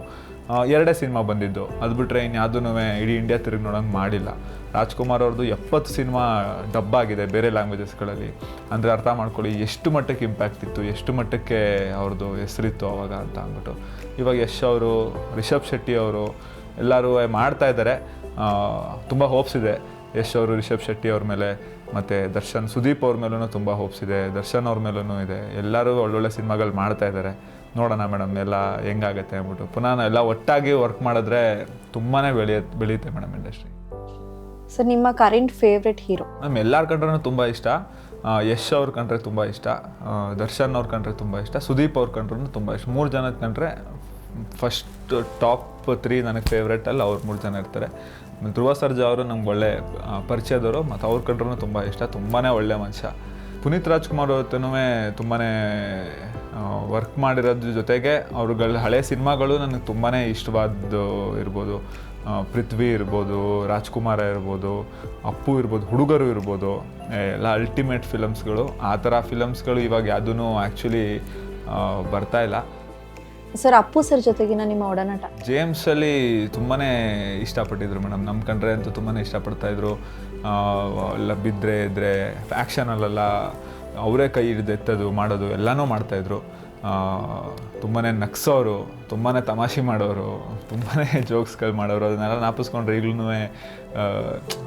ಎರಡೇ ಸಿನಿಮಾ ಬಂದಿದ್ದು. ಅದು ಬಿಟ್ಟರೆ ಇನ್ಯಾವುದೂ ಇಡೀ ಇಂಡಿಯಾ ತಿರುಗಿ ನೋಡೋಂಗೆ ಮಾಡಿಲ್ಲ. ರಾಜ್ಕುಮಾರ್ ಅವ್ರದ್ದು ಎಪ್ಪತ್ತು ಸಿನಿಮಾ ಡಬ್ಬಾಗಿದೆ ಬೇರೆ ಲ್ಯಾಂಗ್ವೇಜಸ್ಗಳಲ್ಲಿ. ಅಂದರೆ ಅರ್ಥ ಮಾಡ್ಕೊಳ್ಳಿ, ಎಷ್ಟು ಮಟ್ಟಕ್ಕೆ ಇಂಪ್ಯಾಕ್ಟ್ ಇತ್ತು, ಎಷ್ಟು ಮಟ್ಟಕ್ಕೆ ಅವ್ರದ್ದು ಹೆಸರಿತ್ತು ಅವಾಗ ಅಂತ ಅಂದ್ಬಿಟ್ಟು. ಇವಾಗ ಯಶ್ ಅವರು, ರಿಷಬ್ ಶೆಟ್ಟಿ ಅವರು, ಎಲ್ಲರೂ ಮಾಡ್ತಾ ಇದ್ದಾರೆ ತುಂಬ ಹೋಪ್ಸ್ ಇದೆ. ಯಶ್ ಅವರು ರಿಷಬ್ ಶೆಟ್ಟಿ ಅವ್ರ ಮೇಲೆ ಮತ್ತು ದರ್ಶನ್ ಸುದೀಪ್ ಅವ್ರ ಮೇಲೂ ತುಂಬ ಹೋಪ್ಸ್ ಇದೆ ದರ್ಶನ್ ಅವ್ರ ಮೇಲೂ ಇದೆ. ಎಲ್ಲರೂ ಒಳ್ಳೊಳ್ಳೆ ಸಿನಿಮಾಗಳು ಮಾಡ್ತಾ ಇದ್ದಾರೆ ನೋಡೋಣ ಮೇಡಮ್ ಎಲ್ಲ ಹೆಂಗಾಗತ್ತೆ ಅಂದ್ಬಿಟ್ಟು. ಪುನಃ ಎಲ್ಲ ಒಟ್ಟಾಗಿ ವರ್ಕ್ ಮಾಡಿದ್ರೆ ತುಂಬಾ ಬೆಳೆಯ ಬೆಳೆಯುತ್ತೆ ಮೇಡಮ್ ಇಂಡಸ್ಟ್ರಿ ಸರ್ ನಿಮ್ಮ ಕರೆಂಟ್ ಫೇವ್ರೆಟ್ ಹೀರೋ ಮ್ಯಾಮ್ ಎಲ್ಲರ ಕಂಡ್ರೂ ತುಂಬ ಇಷ್ಟ. ಯಶ್ ಅವ್ರ ಕಂಡ್ರೆ ತುಂಬ ಇಷ್ಟ. ದರ್ಶನ್ ಅವ್ರ ಕಂಡ್ರೆ ತುಂಬ ಇಷ್ಟ. ಸುದೀಪ್ ಅವ್ರ ಕಂಡ್ರೂ ತುಂಬ ಇಷ್ಟ. ಮೂರು ಜನದ ಕಂಡ್ರೆ ಫಸ್ಟ್ ಟಾಪ್ ತ್ರೀ ನನಗೆ ಫೇವ್ರೆಟಲ್ಲಿ ಅವ್ರು ಮೂರು ಜನ ಇರ್ತಾರೆ. ಧ್ರುವ ಸರ್ಜಾ ಅವರು ನಮ್ಗೆ ಒಳ್ಳೆ ಪರಿಚಯದವರು ಮತ್ತು ಅವ್ರ ಕಂಡ್ರೂ ತುಂಬ ಇಷ್ಟ ತುಂಬಾ ಒಳ್ಳೆ ಮನುಷ್ಯ. ಪುನೀತ್ ರಾಜ್ಕುಮಾರ್ ಅವ್ರತ್ತೂ ತುಂಬಾ ವರ್ಕ್ ಮಾಡಿರೋದ್ರ ಜೊತೆಗೆ ಅವ್ರುಗಳ ಹಳೆ ಸಿನಿಮಾಗಳು ನನಗೆ ತುಂಬಾ ಇಷ್ಟವಾದ ಇರ್ಬೋದು. ಪೃಥ್ವಿ ಇರ್ಬೋದು, ರಾಜ್ಕುಮಾರ ಇರ್ಬೋದು, ಅಪ್ಪು ಇರ್ಬೋದು, ಹುಡುಗರು ಇರ್ಬೋದು. ಎಲ್ಲ ಅಲ್ಟಿಮೇಟ್ ಫಿಲಮ್ಸ್ಗಳು ಆ ಥರ ಫಿಲಮ್ಸ್ಗಳು ಇವಾಗ ಯಾವುದೂ ಆ್ಯಕ್ಚುಲಿ ಬರ್ತಾ ಇಲ್ಲ. ಸರ್ ಅಪ್ಪು ಸರ್ ಜೊತೆಗಿನ ನಿಮ್ಮ ಒಡನಾಟ? ಜೇಮ್ಸಲ್ಲಿ ತುಂಬಾ ಇಷ್ಟಪಟ್ಟಿದ್ರು ಮೇಡಮ್. ನಮ್ಮ ಕಂಡ್ರೆ ಅಂತೂ ತುಂಬಾ ಇಷ್ಟಪಡ್ತಾಯಿದ್ರು ಎಲ್ಲ ಬಿದ್ದರೆ ಇದ್ದರೆ ಆ್ಯಕ್ಷನಲ್ಲೆಲ್ಲ ಅವರೇ ಕೈ ಹಿಡಿದು ಎತ್ತೋದು ಮಾಡೋದು ಎಲ್ಲನೂ ಮಾಡ್ತಾಯಿದ್ರು ತುಂಬಾ ನಕ್ಸೋರು ತುಂಬಾ ತಮಾಷೆ ಮಾಡೋರು ತುಂಬಾ ಜೋಕ್ಸ್ಗಳು ಮಾಡೋರು ಅದನ್ನೆಲ್ಲ ನಾಪಿಸ್ಕೊಂಡ್ರೆ ಈಗಲೂ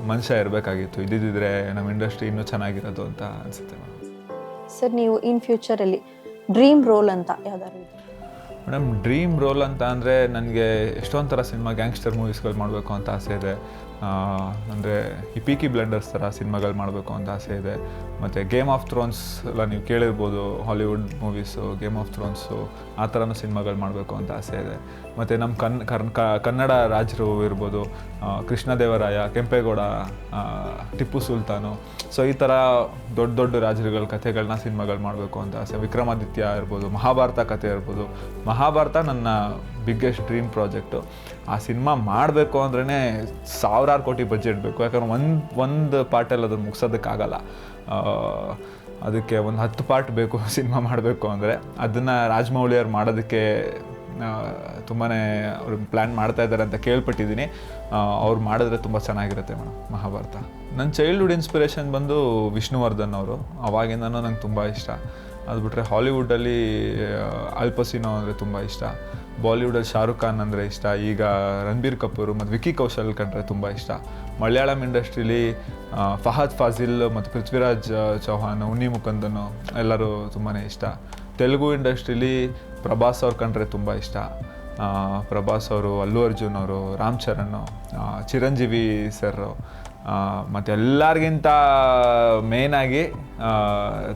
ಮನುಷ್ಯ ಇರಬೇಕಾಗಿತ್ತು. ಇದ್ದಿದ್ದರೆ ನಮ್ಮ ಇಂಡಸ್ಟ್ರಿ ಇನ್ನೂ ಚೆನ್ನಾಗಿರೋದು ಅಂತ ಅನಿಸುತ್ತೆ. ಸರ್ ನೀವು ಇನ್ ಫ್ಯೂಚರಲ್ಲಿ ಡ್ರೀಮ್ ರೋಲ್ ಅಂತ ಯಾವ್ದಾದ್ರು ಮೇಡಮ್, ಡ್ರೀಮ್ ರೋಲ್ ಅಂತ ಅಂದರೆ ನನಗೆ ಎಷ್ಟೊಂದು ಥರ ಸಿನಿಮಾ ಗ್ಯಾಂಗ್ಸ್ಟರ್ ಮೂವೀಸ್ಗಳು ಮಾಡಬೇಕು ಅಂತ ಆಸೆ ಇದೆ. ಅಂದರೆ ಈ ಪೀಕಿ ಬ್ಲೆಂಡರ್ಸ್ ಥರ ಸಿನಿಮಾಗಳು ಮಾಡಬೇಕು ಅಂತ ಆಸೆ ಇದೆ. ಮತ್ತು ಗೇಮ್ ಆಫ್ ಥ್ರೋನ್ಸ್ ಎಲ್ಲ ನೀವು ಕೇಳಿರ್ಬೋದು Hollywood movies game of thrones ಆ ಥರನೂ ಸಿನಿಮಾಗಳು ಮಾಡಬೇಕು ಅಂತ ಆಸೆ ಇದೆ. ಮತ್ತು ನಮ್ಮ ಕನ್, ಕರ್ನ್, ಕ- ಕನ್ನಡ ರಾಜರು ಇರ್ಬೋದು ಕೃಷ್ಣದೇವರಾಯ, ಕೆಂಪೇಗೌಡ ಟಿಪ್ಪು ಸುಲ್ತಾನು. ಸೊ ಈ ಥರ ದೊಡ್ಡ ದೊಡ್ಡ ರಾಜರುಗಳ ಕಥೆಗಳನ್ನ ಸಿನಿಮಾಗಳು ಮಾಡಬೇಕು ಅಂತ ಆಸೆ. ವಿಕ್ರಮಾದಿತ್ಯ ಇರ್ಬೋದು, ಮಹಾಭಾರತ ಕಥೆ ಇರ್ಬೋದು. ಮಹಾಭಾರತ ನನ್ನ ಬಿಗ್ಗೆಸ್ಟ್ ಡ್ರೀಮ್ ಪ್ರಾಜೆಕ್ಟು ಆ ಸಿನಿಮಾ ಮಾಡಬೇಕು ಅಂದ್ರೇ ಸಾವಿರಾರು ಕೋಟಿ ಬಜೆಟ್ ಬೇಕು. ಯಾಕಂದ್ರೆ ಒಂದು ಒಂದು ಪಾರ್ಟಲ್ಲಿ ಅದನ್ನು ಮುಗಿಸೋದಕ್ಕಾಗಲ್ಲ. ಅದಕ್ಕೆ ಒಂದು ಹತ್ತು ಪಾರ್ಟ್ ಬೇಕು ಸಿನಿಮಾ ಮಾಡಬೇಕು ಅಂದರೆ. ಅದನ್ನು ರಾಜಮೌಳಿಯವ್ರು ಮಾಡೋದಕ್ಕೆ ತುಂಬಾ ಅವರು ಪ್ಲ್ಯಾನ್ ಮಾಡ್ತಾ ಇದ್ದಾರೆ ಅಂತ ಕೇಳ್ಪಟ್ಟಿದ್ದೀನಿ. ಅವ್ರು ಮಾಡಿದ್ರೆ ತುಂಬ ಚೆನ್ನಾಗಿರುತ್ತೆ ಮೇಡಮ್ ಮಹಾಭಾರತ. ನನ್ನ ಚೈಲ್ಡ್ಹುಡ್ ಇನ್ಸ್ಪಿರೇಷನ್ ಬಂದು ವಿಷ್ಣುವರ್ಧನ್ ಅವರು. ಅವಾಗಿಂದನೂ ನಂಗೆ ತುಂಬ ಇಷ್ಟ. ಅದು ಬಿಟ್ಟರೆ ಹಾಲಿವುಡ್ಡಲ್ಲಿ ಅಲ್ಪಸಿನೋ ಅಂದರೆ ತುಂಬ ಇಷ್ಟ. ಬಾಲಿವುಡಲ್ಲಿ ಶಾರುಖ್ ಖಾನ್ ಅಂದರೆ ಇಷ್ಟ. ಈಗ ರಣಬೀರ್ ಕಪೂರ್ ಮತ್ತು ವಿಕಿ ಕೌಶಲ್ ಕಂಡ್ರೆ ತುಂಬ ಇಷ್ಟ. ಮಲಯಾಳಂ ಇಂಡಸ್ಟ್ರೀಲಿ ಫಹದ್ ಫಾಜಿಲ್ ಮತ್ತು ಪೃಥ್ವಿರಾಜ್ ಚೌಹಾನ್ ಉನ್ನಿ ಮುಕಂದನು ಎಲ್ಲರೂ ತುಂಬಾ ಇಷ್ಟ. ತೆಲುಗು ಇಂಡಸ್ಟ್ರೀಲಿ ಪ್ರಭಾಸ್ ಅವ್ರು ಕಂಡ್ರೆ ತುಂಬ ಇಷ್ಟ. ಪ್ರಭಾಸ್ ಅವರು, ಅಲ್ಲು ಅರ್ಜುನ್ ಅವರು, ರಾಮ್ ಚರಣ್ ಚಿರಂಜೀವಿ ಸರ್ ಮತ್ತು ಎಲ್ಲರಿಗಿಂತ ಮೇಯ್ನಾಗಿ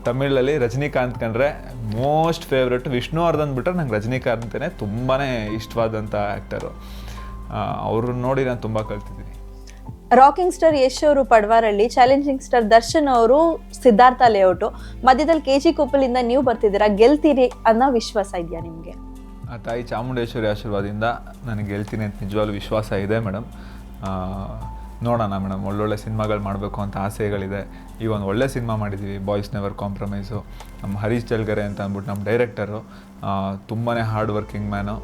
ತಮಿಳಲ್ಲಿ ರಜನಿಕಾಂತ್ ಕಂಡ್ರೆ ಮೋಸ್ಟ್ ಫೇವ್ರೆಟ್ ವಿಷ್ಣುವರ್ಧನ್ ಬಿಟ್ಟರೆ ನಂಗೆ ರಜನಿಕಾಂತನೇ ತುಂಬಾ ಇಷ್ಟವಾದಂಥ ಆ್ಯಕ್ಟರು ಅವ್ರನ್ನ ನೋಡಿ ನಾನು ತುಂಬ ಕಲ್ತಿದ್ದೀನಿ. ರಾಕಿಂಗ್ ಸ್ಟಾರ್ ಯಶ್ ಅವರು ಪಡ್ವಾರಳ್ಳಿ ಚಾಲೆಂಜಿಂಗ್ ಸ್ಟಾರ್ ದರ್ಶನ್ ಅವರು ಸಿದ್ಧಾರ್ಥ ಲೇಔಟು. ಮಧ್ಯದಲ್ಲಿ ಕೆ ಜಿ ಕೊಪ್ಪಲಿಂದ ನೀವು ಬರ್ತಿದ್ದೀರಾ? ಗೆಲ್ತೀರಿ ಅನ್ನೋ ವಿಶ್ವಾಸ ಇದೆಯಾ ನಿಮಗೆ? ಆ ತಾಯಿ ಚಾಮುಂಡೇಶ್ವರಿ ಆಶೀರ್ವಾದದಿಂದ ನಾನು ಗೆಲ್ತೀನಿ ಅಂತ ನಿಜವಾಗ್ಲೂ ವಿಶ್ವಾಸ ಇದೆ ಮೇಡಮ್. ನೋಡೋಣ ಮೇಡಮ್, ಒಳ್ಳೊಳ್ಳೆ ಸಿನಿಮಾಗಳು ಮಾಡಬೇಕು ಅಂತ ಆಸೆಗಳಿದೆ. ಈಗ ಒಂದು ಒಳ್ಳೆ ಸಿನಿಮಾ ಮಾಡಿದ್ದೀವಿ ಬಾಯ್ಸ್ ನೆವರ್ ಕಾಂಪ್ರಮೈಸು ನಮ್ಮ ಹರೀಶ್ ಜಲ್ಗರೆ ಅಂತ ಅಂದ್ಬಿಟ್ಟು ನಮ್ಮ ಡೈರೆಕ್ಟರು ತುಂಬಾ hard working man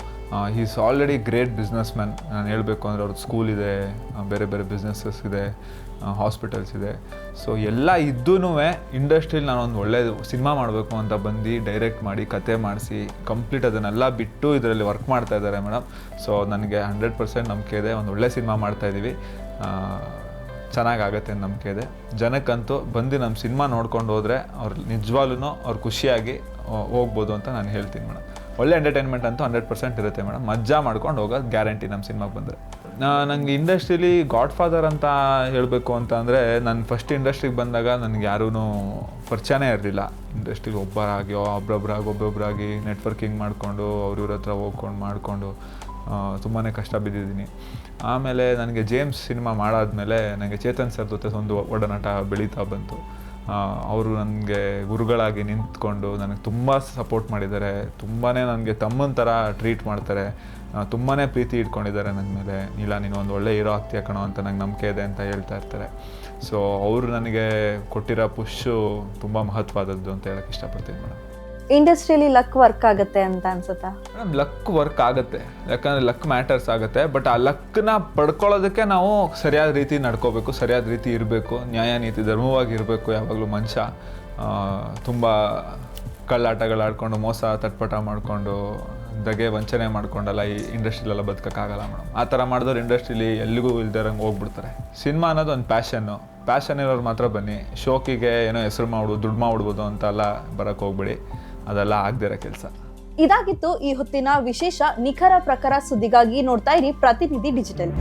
is already great business man ನಾನು ಹೇಳಬೇಕು ಅಂದರೆ ಅವ್ರದ್ದು ಸ್ಕೂಲ್ ಇದೆ ಬೇರೆ ಬೇರೆ ಬಿಸ್ನೆಸ್ಸಸ್ ಇದೆ ಹಾಸ್ಪಿಟಲ್ಸ್ ಇದೆ. ಸೊ ಎಲ್ಲ ಇದ್ದೂ ಇಂಡಸ್ಟ್ರೀಲಿ ಒಂದು ಒಳ್ಳೆ ಸಿನಿಮಾ ಮಾಡಬೇಕು ಅಂತ ಬಂದು ಡೈರೆಕ್ಟ್ ಮಾಡಿ ಕತೆ ಮಾಡಿಸಿ ಕಂಪ್ಲೀಟ್ ಅದನ್ನೆಲ್ಲ ಬಿಟ್ಟು ಇದರಲ್ಲಿ ವರ್ಕ್ ಮಾಡ್ತಾ ಇದ್ದಾರೆ ಮೇಡಮ್ ಸೊ ನನಗೆ ಹಂಡ್ರೆಡ್ ಪರ್ಸೆಂಟ್ ನಂಬಿಕೆ ಇದೆ. ಒಂದು ಒಳ್ಳೆ ಸಿನಿಮಾ ಮಾಡ್ತಾಯಿದ್ದೀವಿ ಚೆನ್ನಾಗಾಗತ್ತೆ ನಂಬಿಕೆ ಇದೆ. ಜನಕ್ಕಂತೂ ಬಂದು ನಮ್ಮ ಸಿನಿಮಾ ನೋಡ್ಕೊಂಡು ಹೋದರೆ ಅವ್ರು ನಿಜವಾಗ್ಲೂ ಅವ್ರು ಖುಷಿಯಾಗಿ ಹೋಗ್ಬೋದು ಅಂತ ನಾನು ಹೇಳ್ತೀನಿ ಮೇಡಮ್ ಒಳ್ಳೆ ಎಂಟರ್ಟೈನ್ಮೆಂಟ್ ಅಂತೂ ಹಂಡ್ರೆಡ್ ಪರ್ಸೆಂಟ್ ಇರುತ್ತೆ ಮೇಡಮ್ ಮಜಾ ಮಾಡ್ಕೊಂಡು ಹೋಗೋದು ಗ್ಯಾರಂಟಿ ನಮ್ಮ ಸಿನಿಮಾಗೆ ಬಂದರೆ. ನನಗೆ ಇಂಡಸ್ಟ್ರೀಲಿ ಗಾಡ್ ಫಾದರ್ ಅಂತ ಹೇಳಬೇಕು ಅಂತ ಅಂದರೆ, ನಾನು ಫಸ್ಟ್ ಇಂಡಸ್ಟ್ರಿಗೆ ಬಂದಾಗ ನನಗೆ ಯಾರೂ ಪರಿಚಯನೇ ಇರಲಿಲ್ಲ. ಇಂಡಸ್ಟ್ರಿಗೆ ಒಬ್ಬರಾಗಿ ಒಬ್ಬೊಬ್ಬರಾಗಿ ಒಬ್ಬೊಬ್ಬರಾಗಿ ನೆಟ್ವರ್ಕಿಂಗ್ ಮಾಡಿಕೊಂಡು ಅವ್ರಿವ್ರ ಹತ್ರ ಹೋಗ್ಕೊಂಡು, ಮಾಡಿಕೊಂಡು ತುಂಬಾ ಕಷ್ಟ ಬಿದ್ದಿದ್ದೀನಿ. ಆಮೇಲೆ ನನಗೆ ಜೇಮ್ಸ್ ಸಿನಿಮಾ ಮಾಡಾದ್ಮೇಲೆ ನನಗೆ ಚೇತನ್ ಸರ್ ಜೊತೆ ಒಂದು ಒಡನಾಟ ಬೆಳೀತಾ ಬಂತು. ಅವರು ನನಗೆ ಗುರುಗಳಾಗಿ ನಿಂತ್ಕೊಂಡು ನನಗೆ ತುಂಬ ಸಪೋರ್ಟ್ ಮಾಡಿದ್ದಾರೆ. ತುಂಬಾ ನನಗೆ ತಮ್ಮನ ಥರ ಟ್ರೀಟ್ ಮಾಡ್ತಾರೆ. ತುಂಬಾ ಪ್ರೀತಿ ಇಟ್ಕೊಂಡಿದ್ದಾರೆ ನನ್ನ ಮೇಲೆ. ಇಲ್ಲ, ನೀನು ಒಂದು ಒಳ್ಳೆ ಹೀರೋ ಆಗ್ತೀಯ ಕಣೋ ಅಂತ ನಂಗೆ ನಂಬಿಕೆ ಇದೆ ಅಂತ ಹೇಳ್ತಾ ಇರ್ತಾರೆ. ಸೊ ಅವರು ನನಗೆ ಕೊಟ್ಟಿರೋ ಪುಷ್ಷು ತುಂಬ ಮಹತ್ವವಾದದ್ದು ಅಂತ ಹೇಳಕ್ಕೆ ಇಷ್ಟಪಡ್ತೀನಿ ಮೇಡಮ್ ಇಂಡಸ್ಟ್ರಿಯಲ್ಲಿ ಲಕ್ ವರ್ಕ್ ಆಗುತ್ತೆ ಅಂತ ಅನ್ಸುತ್ತಾ? ಲಕ್ ವರ್ಕ್ ಆಗುತ್ತೆ. ಯಾಕಂದ್ರೆ ಲಕ್ ಮ್ಯಾಟರ್ಸ್ ಆಗುತ್ತೆ. ಬಟ್ ಆ ಲಕ್ನ ಪಡ್ಕೊಳ್ಳೋದಕ್ಕೆ ನಾವು ಸರಿಯಾದ ರೀತಿ ನಡ್ಕೋಬೇಕು, ಸರಿಯಾದ ರೀತಿ ಇರಬೇಕು. ನ್ಯಾಯ, ನೀತಿ ಧರ್ಮವಾಗಿ ಇರಬೇಕು ಯಾವಾಗಲೂ ಮನುಷ್ಯ. ತುಂಬ ಕಳ್ಳಾಟಗಳು ಆಡ್ಕೊಂಡು, ಮೋಸ, ತಟ್ಪಟ ಮಾಡಿಕೊಂಡು ದಗೆ ವಂಚನೆ ಮಾಡ್ಕೊಂಡಲ್ಲ ಈ ಇಂಡಸ್ಟ್ರಿಲೆಲ್ಲ ಬದುಕೋಕ್ಕಾಗಲ್ಲ ಮೇಡಮ್. ಆ ಥರ ಮಾಡಿದವ್ರು ಇಂಡಸ್ಟ್ರಿಲಿ ಎಲ್ಲಿಗೂ ಇಲ್ದಿರಂಗೆ ಹೋಗ್ಬಿಡ್ತಾರೆ. ಸಿನಿಮಾ ಅನ್ನೋದು ಒಂದು ಪ್ಯಾಷನ್ನು. ಪ್ಯಾಷನ್ ಇರೋರು ಮಾತ್ರ ಬನ್ನಿ. ಶೋಕಿಗೆ ಏನೋ ಹೆಸರು ಮಾಡ್ಬೋದು ದುಡ್ಡು ಮಾಡ್ಬೋದು ಅಂತೆಲ್ಲ ಬರೋಕ್ಕೆ ಹೋಗ್ಬೇಡಿ. ಅದೆಲ್ಲ ಆಗದಿರೋ ಕೆಲಸ. ಇದಾಗಿತ್ತು ಈ ಹೊತ್ತಿನ ವಿಶೇಷ ನಿಖರ ಪ್ರಕಾರ ಸುದ್ದಿಗಾಗಿ ನೋಡ್ತಾ ಇರಿ ಪ್ರತಿನಿಧಿ ಡಿಜಿಟಲ್.